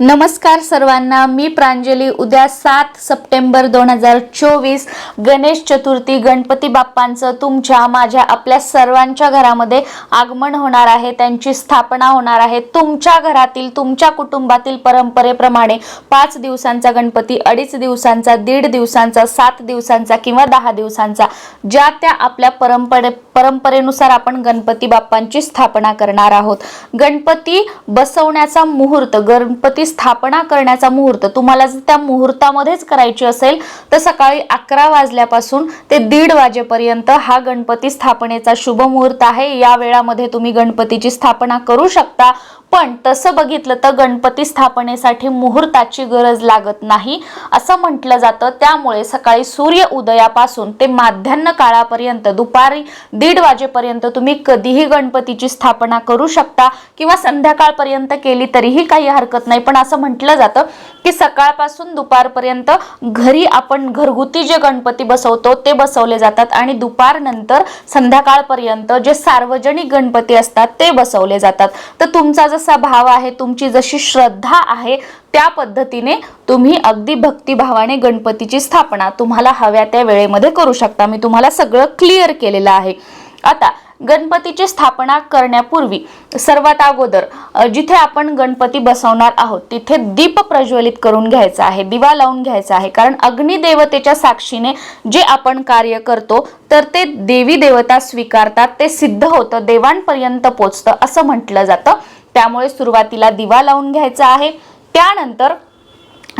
नमस्कार सर्वांना मी प्रांजली. उद्या सात सप्टेंबर दोन हजार चोवीस गणेश चतुर्थी गणपती बाप्पांचं तुमच्या माझ्या आपल्या सर्वांच्या घरामध्ये आगमन होणार आहे त्यांची स्थापना होणार आहे. तुमच्या घरातील तुमच्या कुटुंबातील परंपरेप्रमाणे पाच दिवसांचा गणपती अडीच दिवसांचा दीड दिवसांचा सात दिवसांचा किंवा दहा दिवसांचा ज्या त्या आपल्या परंपरे परंपरेनुसार आपण गणपती बाप्पांची स्थापना करणार आहोत. गणपती बसवण्याचा मुहूर्त गणपती स्थापना करण्याचा मुहूर्त तुम्हाला जर त्या मुहूर्तामध्येच करायची असेल तर सकाळी अकरा वाजल्यापासून ते दीड वाजेपर्यंत हा गणपती स्थापनेचा शुभ मुहूर्त आहे. या वेळामध्ये तुम्ही गणपतीची स्थापना करू शकता. पण तसं बघितलं तर गणपती स्थापनेसाठी मुहूर्ताची गरज लागत नाही असं म्हटलं जातं. त्यामुळे सकाळी सूर्य उदयापासून ते माध्यान्ह काळापर्यंत दुपारी दीड वाजेपर्यंत तुम्ही कधीही गणपतीची स्थापना करू शकता किंवा संध्याकाळपर्यंत केली तरीही काही हरकत नाही. पण असं म्हटलं जातं की सकाळपासून दुपारपर्यंत घरी आपण घरगुती जे गणपती बसवतो ते बसवले जातात आणि दुपारनंतर संध्याकाळपर्यंत जे सार्वजनिक गणपती असतात ते बसवले जातात. तर तुमचा जर जसा भाव आहे तुमची जशी श्रद्धा आहे त्या पद्धतीने तुम्ही अगदी भक्तिभावाने गणपतीची स्थापना तुम्हाला हव्या त्या वेळेमध्ये करू शकता. मी तुम्हाला सगळं क्लिअर केलेलं आहे. आता गणपतीची स्थापना करण्यापूर्वी सर्वात अगोदर जिथे आपण गणपती बसवणार आहोत तिथे दीप प्रज्वलित करून घ्यायचा आहे दिवा लावून घ्यायचा आहे. कारण अग्निदेवतेच्या साक्षीने जे आपण कार्य करतो तर ते देवी देवता स्वीकारतात ते सिद्ध होतं देवांपर्यंत पोचतं असं म्हटलं जातं. त्यामुळे सुरुवातीला दिवा लावून घ्यायचा आहे. त्यानंतर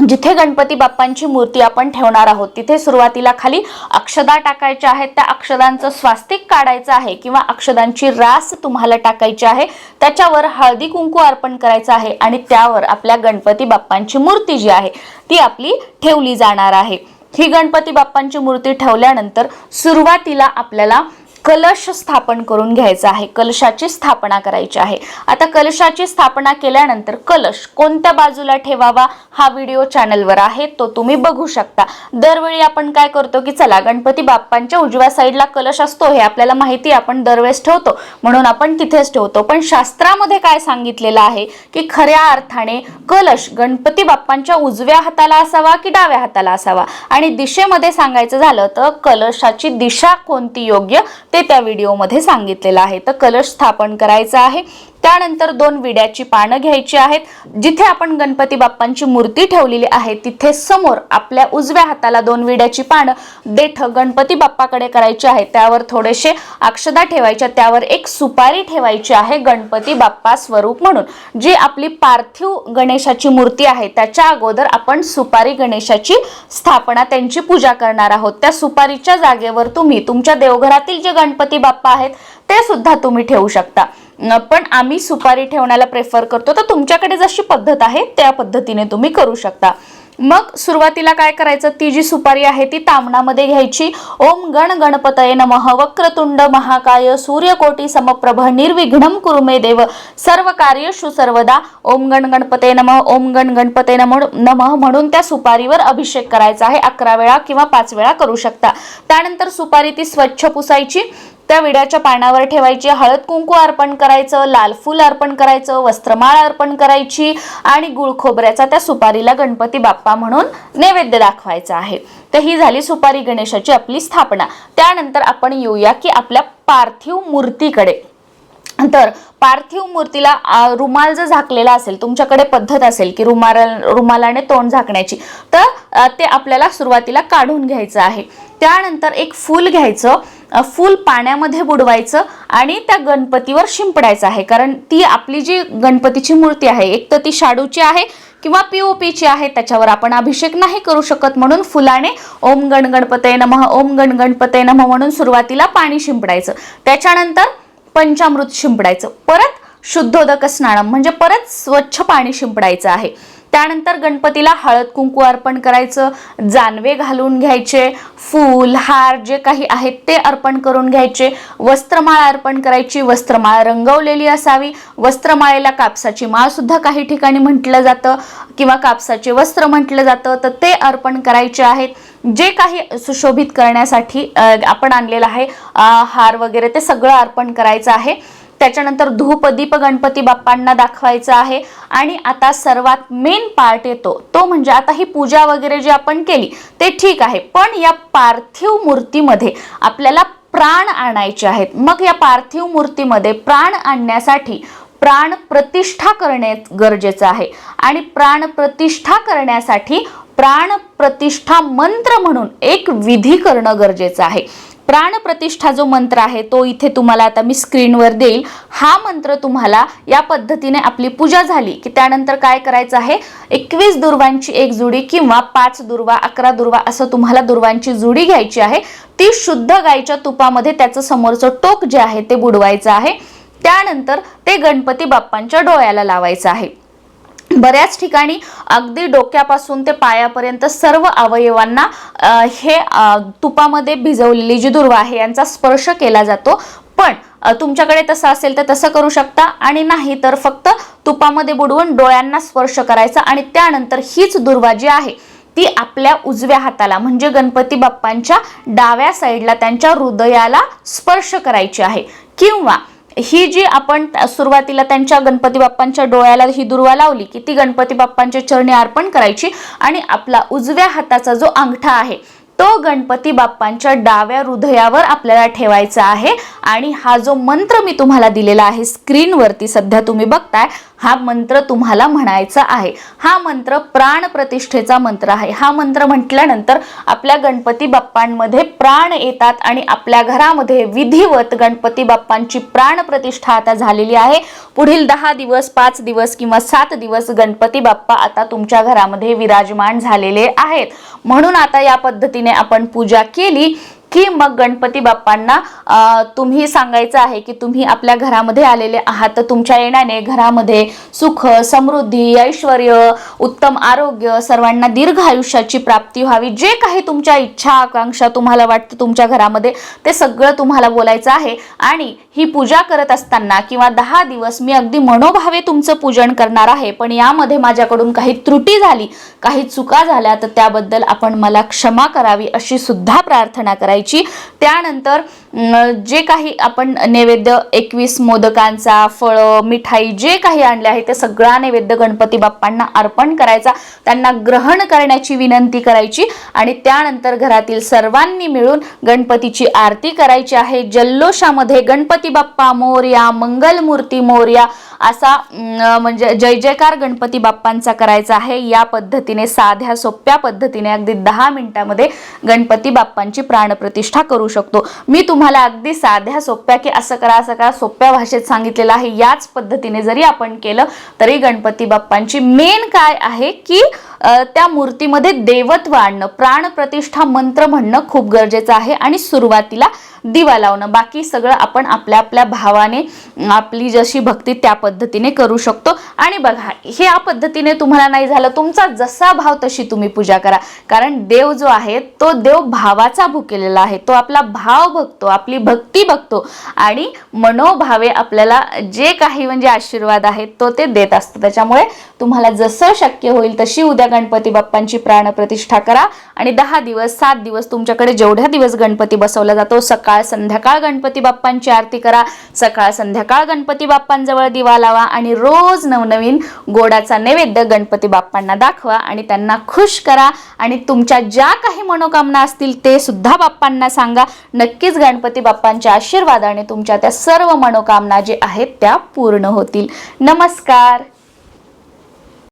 जिथे गणपती बाप्पांची मूर्ती आपण ठेवणार आहोत तिथे सुरुवातीला खाली अक्षदा टाकायच्या आहेत. त्या अक्षदांचं स्वास्तिक काढायचं आहे किंवा अक्षदांची रास तुम्हाला टाकायची आहे. त्याच्यावर हळदी कुंकू अर्पण करायचं आहे आणि त्यावर आपल्या गणपती बाप्पांची मूर्ती जी आहे ती आपली ठेवली जाणार आहे. ही गणपती बाप्पांची मूर्ती ठेवल्यानंतर सुरुवातीला आपल्याला कलश स्थापन करून घ्यायचा आहे कलशाची स्थापना करायची आहे. आता कलशाची स्थापना केल्यानंतर कलश कोणत्या बाजूला ठेवावा हा व्हिडिओ चॅनलवर आहे तो तुम्ही बघू शकता. दरवेळी आपण काय करतो की चला गणपती बाप्पांच्या उजव्या साईडला कलश असतो हे आपल्याला माहिती आपण दरवेळेस ठेवतो म्हणून आपण तिथेच ठेवतो. पण शास्त्रामध्ये काय सांगितलेलं आहे की खऱ्या अर्थाने कलश गणपती बाप्पांच्या उजव्या हाताला असावा की डाव्या हाताला असावा? आणि दिशेमध्ये सांगायचं झालं तर कलशाची दिशा कोणती योग्य? ते त्या व्हिडिओमध्ये सांगितलेलं आहे. तर कलश स्थापन करायचं आहे. त्यानंतर दोन विड्याची पानं घ्यायची आहेत. जिथे आपण गणपती बाप्पांची मूर्ती ठेवलेली आहे तिथे समोर आपल्या उजव्या हाताला दोन विड्याची पानं देठ गणपती बाप्पाकडे करायची आहे. त्यावर थोडेसे अक्षदा ठेवायच्या त्यावर एक सुपारी ठेवायची आहे गणपती बाप्पा स्वरूप म्हणून. जी आपली पार्थिव गणेशाची मूर्ती आहे त्याच्या अगोदर आपण सुपारी गणेशाची स्थापना त्यांची पूजा करणार आहोत. त्या सुपारीच्या जागेवर तुम्ही तुमच्या देवघरातील जे गणपती बाप्पा आहेत ते सुद्धा तुम्ही ठेवू शकता. पण आम्ही सुपारी ठेवण्याला प्रेफर करतो. तर तुमच्याकडे जशी पद्धत आहे त्या पद्धतीने तुम्ही करू शकता. मग सुरुवातीला काय करायचं? ती जी सुपारी आहे ती तामणामध्ये घ्यायची. ओम गण गणपतये नमः. वक्रतुंड महाकाय. सूर्यकोटी समप्रभ. निर्विघ्नम कुरुमे देव. सर्व कार्यशु सर्वदा. ओम गण गणपते नमः. ओम गण गणपते नम नमः म्हणून त्या सुपारीवर अभिषेक करायचा आहे. अकरा वेळा किंवा पाच वेळा करू शकता. त्यानंतर सुपारी ती स्वच्छ पुसायची. त्या विड्याच्या पानावर ठेवायची हळद कुंकू अर्पण करायचं लाल फूल अर्पण करायचं वस्त्रमाळ अर्पण करायची आणि गुळ खोबऱ्याचा त्या सुपारीला गणपती बाप्पा म्हणून नैवेद्य दाखवायचा आहे. तर ही झाली सुपारी गणेशाची आपली स्थापना. त्यानंतर आपण येऊया की आपल्या पार्थिव मूर्तीकडे. तर पार्थिव मूर्तीला रुमाल जर झाकलेला असेल तुमच्याकडे पद्धत असेल की रुमाल रुमालाने तोंड झाकण्याची तर ते आपल्याला सुरुवातीला काढून घ्यायचं आहे. त्यानंतर एक फूल घ्यायचं फूल पाण्यामध्ये बुडवायचं आणि त्या गणपतीवर शिंपडायचं आहे. कारण ती आपली जी गणपतीची मूर्ती आहे एक तर ती शाडूची आहे किंवा पी ओ पीची आहे त्याच्यावर आपण अभिषेक नाही करू शकत म्हणून फुलाने ओम गण गणपतय नमः ओम गण गणपतय नमः म्हणून सुरुवातीला पाणी शिंपडायचं. त्याच्यानंतर पंचामृत शिंपडायचं. परत शुद्धोदक स्नानम म्हणजे परत स्वच्छ पाणी शिंपडायचं आहे. त्यानंतर गणपतीला हळद कुंकू अर्पण करायचं जानवे घालून घ्यायचे फूल हार जे काही आहेत ते अर्पण करून घ्यायचे वस्त्रमाळ अर्पण करायची वस्त्रमाळ रंगवलेली असावी वस्त्रमाळेला कापसाची माळ सुद्धा काही ठिकाणी म्हटलं जातं किंवा कापसाचे वस्त्र म्हटलं जातं तर ते अर्पण करायचे आहेत. जे काही सुशोभित करण्यासाठी आपण आणलेलं आहे हार वगैरे ते सगळं अर्पण करायचं आहे. त्याच्यानंतर धूप दीप गणपती बाप्पांना दाखवायचं आहे. आणि आता सर्वात मेन पार्ट येतो. तो म्हणजे आता ही पूजा वगैरे जी आपण केली ते ठीक आहे. पण या पार्थिव मूर्तीमध्ये आपल्याला प्राण आणायचे आहेत. मग या पार्थिव मूर्तीमध्ये प्राण आणण्यासाठी प्राण प्रतिष्ठा करणे गरजेचं आहे. आणि प्राण प्रतिष्ठा करण्यासाठी प्राण प्रतिष्ठा मंत्र म्हणून एक विधी करणं गरजेचं आहे. प्राण प्रतिष्ठा जो मंत्र आहे तो इथे तुम्हाला आता मी स्क्रीनवर देईल. हा मंत्र तुम्हाला या पद्धतीने आपली पूजा झाली की त्यानंतर काय करायचं आहे? एकवीस दुर्वांची एक जुडी किंवा पाच दुर्वा अकरा दुर्वा असं तुम्हाला दुर्वांची जुडी घ्यायची आहे. ती शुद्ध गाईच्या तुपामध्ये त्याचं समोरचं टोक जे आहे ते बुडवायचं आहे. त्यानंतर ते गणपती बाप्पांच्या डोळ्याला लावायचं आहे. बऱ्याच ठिकाणी अगदी डोक्यापासून ते पायापर्यंत सर्व अवयवांना हे तुपामध्ये भिजवलेली जी दुर्वा आहे यांचा स्पर्श केला जातो. पण तुमच्याकडे तसं असेल तर तसं करू शकता आणि नाही तर फक्त तुपामध्ये बुडवून डोळ्यांना स्पर्श करायचा आणि त्यानंतर हीच दुर्वा जी आहे ती आपल्या उजव्या हाताला म्हणजे गणपती बाप्पांच्या डाव्या साईडला त्यांच्या हृदयाला स्पर्श करायची आहे. किंवा ही जी आपण सुरुवातीला त्यांच्या गणपती बाप्पांच्या डोळ्याला ही दुर्वा लावली की ती गणपती बाप्पांच्या चरणी अर्पण करायची आणि आपला उजव्या हाताचा जो अंगठा आहे तो गणपती बाप्पांच्या डाव्या हृदयावर आपल्याला ठेवायचा आहे. आणि हा जो मंत्र मी तुम्हाला दिलेला आहे स्क्रीनवरती सध्या तुम्ही बघताय हा मंत्र तुम्हाला म्हणायचा आहे. हा मंत्र प्राण प्रतिष्ठेचा मंत्र आहे. हा मंत्र म्हटल्यानंतर आपल्या गणपती बाप्पांमध्ये प्राण येतात आणि आपल्या घरामध्ये विधिवत गणपती बाप्पांची प्राण प्रतिष्ठा आता झालेली आहे. पुढील दहा दिवस पाच दिवस किंवा सात दिवस गणपती बाप्पा आता तुमच्या घरामध्ये विराजमान झालेले आहेत. म्हणून आता या पद्धतीने आपण पूजा केली. की मग गणपती बाप्पांना तुम्ही सांगायचं आहे की तुम्ही आपल्या घरामध्ये आलेले आहात तर तुमच्या येण्याने घरामध्ये सुख समृद्धी ऐश्वर उत्तम आरोग्य सर्वांना दीर्घ आयुष्याची प्राप्ती व्हावी. जे काही तुमच्या इच्छा आकांक्षा तुम्हाला वाटतं तुमच्या घरामध्ये ते सगळं तुम्हाला बोलायचं आहे. आणि ही पूजा करत असताना किंवा दहा दिवस मी अगदी मनोभावे तुमचं पूजन करणार आहे पण यामध्ये माझ्याकडून काही त्रुटी झाली काही चुका झाल्या तर त्याबद्दल आपण मला क्षमा करावी अशी सुद्धा प्रार्थना करायची. त्यानंतर अं, जे काही आपण नैवेद्य एकवीस मोदकांचा फळं मिठाई जे काही आणले आहे ते सगळा नैवेद्य गणपती बाप्पांना अर्पण करायचा. त्यांना ग्रहण करण्याची विनंती करायची आणि त्यानंतर घरातील सर्वांनी मिळून गणपतीची आरती करायची आहे. जल्लोषामध्ये गणपती बाप्पा मोर्या मंगलमूर्ती मोर्या असा अं, म्हणजे जय जयकार गणपती बाप्पांचा करायचा आहे. या पद्धतीने साध्या सोप्या पद्धतीने अगदी दहा मिनिटामध्ये गणपती बाप्पांची प्रतिष्ठा करू शकतो. मी तुम्हाला अगदी साध्या सोप्या की असं करा असं करा सोप्या भाषेत सांगितलेलं आहे. याच पद्धतीने जरी आपण केलं तरी गणपती बाप्पांची मेन काय आहे की त्या मूर्तीमध्ये देवत्व आणणं प्राणप्रतिष्ठा मंत्र म्हणणं खूप गरजेचं आहे आणि सुरुवातीला दिवा लावणं. बाकी सगळं आपण आपल्या आपल्या भावाने आपली जशी भक्ती त्या पद्धतीने करू शकतो. आणि बघा हे या पद्धतीने तुम्हाला नाही झालं तुमचा जसा भाव तशी तुम्ही पूजा करा. कारण देव जो आहे तो देव भावाचा भुकेलेला आहे. तो आपला भाव बघतो आपली भक्ती बघतो. आणि मनोभावे आपल्याला जे काही म्हणजे आशीर्वाद आहेत तो ते देत असतो. त्याच्यामुळे तुम्हाला जसं शक्य होईल तशी उद्या गणपती बाप्पांची प्राणप्रतिष्ठा करा. आणि दहा दिवस सात दिवस तुमच्याकडे जेवढ्या दिवस गणपती बसवला जातो सकाळ संध्याकाळ गणपती बाप्पांची आरती करा. सकाळ संध्याकाळ गणपती बाप्पांजवळ दिवा लावा आणि रोज नवनवीन गोडाचा नैवेद्य गणपती बाप्पांना दाखवा आणि त्यांना खुश करा. आणि तुमच्या ज्या काही मनोकामना असतील ते सुद्धा बाप्पांना सांगा. नक्कीच गणपती बाप्पांच्या आशीर्वादाने तुमच्या त्या सर्व मनोकामना जे आहेत त्या पूर्ण होतील. नमस्कार.